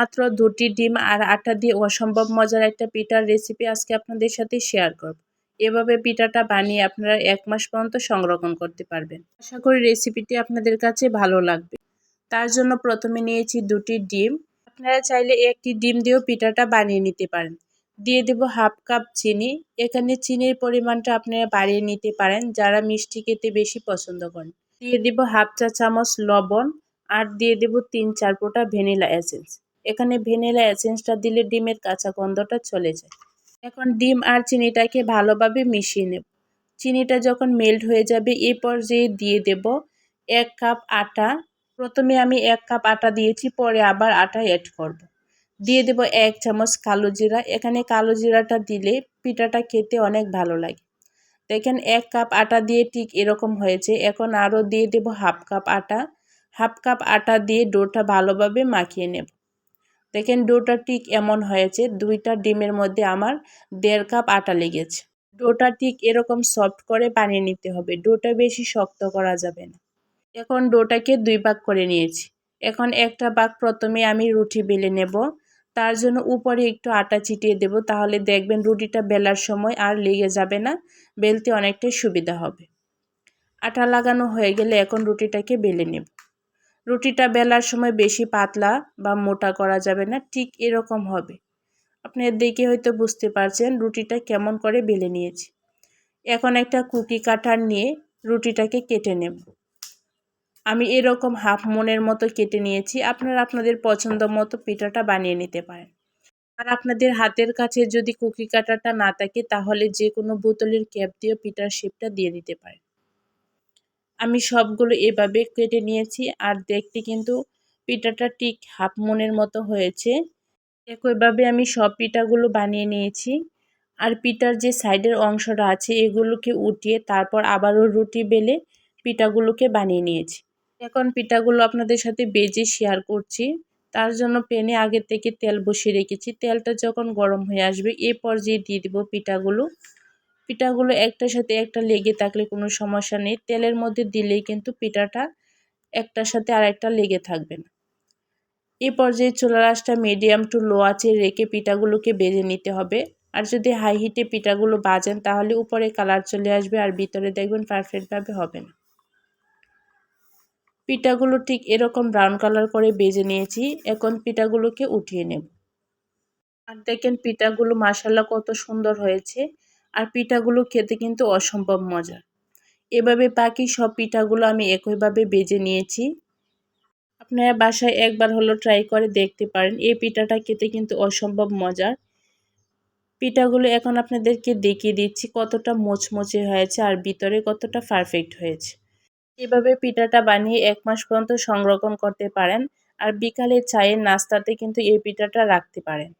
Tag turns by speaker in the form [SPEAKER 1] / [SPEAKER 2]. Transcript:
[SPEAKER 1] মাত্র দুটি ডিম আর আটা দিয়ে অসম্ভব মজার একটা পিঠার রেসিপি আজকে আপনাদের সাথে শেয়ার করব। এভাবে পিঠাটা বানিয়ে আপনারা এক মাস পর্যন্ত সংরক্ষণ করতে পারবেন। আশা করি রেসিপিটি আপনাদের কাছে ভালো লাগবে। তার জন্য প্রথমে নিয়েছি দুটি ডিম। আপনারা চাইলে একটি ডিম দিয়েও পিঠাটা বানিয়ে নিতে পারেন। দিয়ে দেব হাফ কাপ চিনি। এখানে চিনির পরিমাণটা আপনারা বাড়িয়ে নিতে পারেন, যারা মিষ্টি খেতে বেশি পছন্দ করেন। দিয়ে দেব হাফ চা চামচ লবণ আর দিয়ে দেব তিন চার ফোঁটা ভ্যানিলা এসেন্স। এখানে ভ্যানিলা এসেন্সটা দিলে ডিমের কাঁচা গন্ধটা চলে যায়। এখন ডিম আর চিনিটাকে ভালোভাবে মিশিয়ে নেব। চিনিটা যখন মেল্ট হয়ে যাবে এই পর্যায়ে দিয়ে দেব এক কাপ আটা। প্রথমে আমি এক কাপ আটা দিয়েছি, পরে আবার আটা অ্যাড করব। দিয়ে দেব এক চামচ কালো জিরা। এখানে কালো জিরাটা দিলে পিঠাটা খেতে অনেক ভালো লাগে। দেখেন, এক কাপ আটা দিয়ে ঠিক এরকম হয়েছে। এখন আরও দিয়ে দেব হাফ কাপ আটা। হাফ কাপ আটা দিয়ে ডোটা ভালোভাবে মাখিয়ে নেব। দেখেন ডোটা ঠিক এমন হয়েছে, দুইটা ডিমের মধ্যে আমার দেড় কাপ আটা লেগেছে। ডোটা ঠিক এরকম সফট করে বানিয়ে নিতে হবে, ডোটা বেশি শক্ত করা যাবে না। এখন ডোটাকে দুই ভাগ করে নিয়েছি। এখন একটা ভাগ প্রথমে আমি রুটি বেলে নেব, তার জন্য উপরে একটু আটা চিটিয়ে দেব, তাহলে দেখবেন রুটিটা বেলার সময় আর লেগে যাবে না, বেলতে অনেকটাই সুবিধা হবে। আটা লাগানো হয়ে গেলে এখন রুটিটাকে বেলে নেব। রুটিটা বেলার সময় বেশি পাতলা বা মোটা করা যাবে না, ঠিক এরকম হবে। আপনি দেখে হয়তো বুঝতে পারছেন রুটিটা কেমন করে বেলে নিয়েছি। এখন একটা কুকি কাটার নিয়ে রুটিটাকে কেটে নেব। আমি এরকম হাফ মনের মতো কেটে নিয়েছি, আপনারা আপনাদের পছন্দ মতো পিঠাটা বানিয়ে নিতে পারেন। আর আপনাদের হাতের কাছে যদি কুকি কাটারটা না থাকে, তাহলে যে কোনো বোতলের ক্যাপ দিয়ে পিঠার শেপটা দিয়ে দিতে পারেন। আমি সবগুলো এভাবে কেটে নিয়েছি আর দেখতে কিন্তু পিঠাটা ঠিক হাফ মনের মতো হয়েছে। একইভাবে আমি সব পিঠাগুলো বানিয়ে নিয়েছি। আর পিঠার যে সাইডের অংশটা আছে, এগুলোকে উঠিয়ে তারপর আবারও রুটি বেলে পিঠাগুলোকে বানিয়ে নিয়েছি। এখন পিঠাগুলো আপনাদের সাথে বেজে শেয়ার করছি। তার জন্য প্যানে আগের থেকে তেল বসিয়ে রেখেছি। তেলটা যখন গরম হয়ে আসবে এ পর্যায়ে দিয়ে দেবো পিঠাগুলো পিঠাগুলো একটার সাথে একটা লেগে থাকলে কোনো সমস্যা নেই। তেলের মধ্যে দিলেই কিন্তু পিঠাটা একটার সাথে আর একটা লেগে থাকবে না। এই পর্যায়ে চুলা রাসটা মিডিয়াম টু লো আছে রেখে পিঠাগুলোকে বেজে নিতে হবে। আর যদি হাই হিটে পিঠাগুলো বাজেন তাহলে উপরে কালার চলে আসবে আর ভিতরে দেখবেন পারফেক্টভাবে হবে না। পিঠাগুলো ঠিক এরকম ব্রাউন কালার করে বেজে নিয়েছি। এখন পিঠাগুলোকে উঠিয়ে নেব। আর দেখেন পিঠাগুলো মাসাল্লা কত সুন্দর হয়েছে। আর পিঠাগুলো খেতে কিন্তু অসম্ভব মজার এভাবে বাকি সব পিঠাগুলো আমি একইভাবে বেজে নিয়েছি। আপনারা বাসায় একবার হলো ট্রাই করে দেখতে পারেন। এই পিঠাটা খেতে কিন্তু অসম্ভব মজার পিঠাগুলো এখন আপনাদেরকে দেখিয়ে দিচ্ছি কতটা মোচমোচে হয়েছে আর ভিতরে কতটা পারফেক্ট হয়েছে। এভাবে পিঠাটা বানিয়ে এক মাস পর্যন্ত সংরক্ষণ করতে পারেন আর বিকালে চায়ের নাস্তাতে কিন্তু এই পিঠাটা রাখতে পারেন।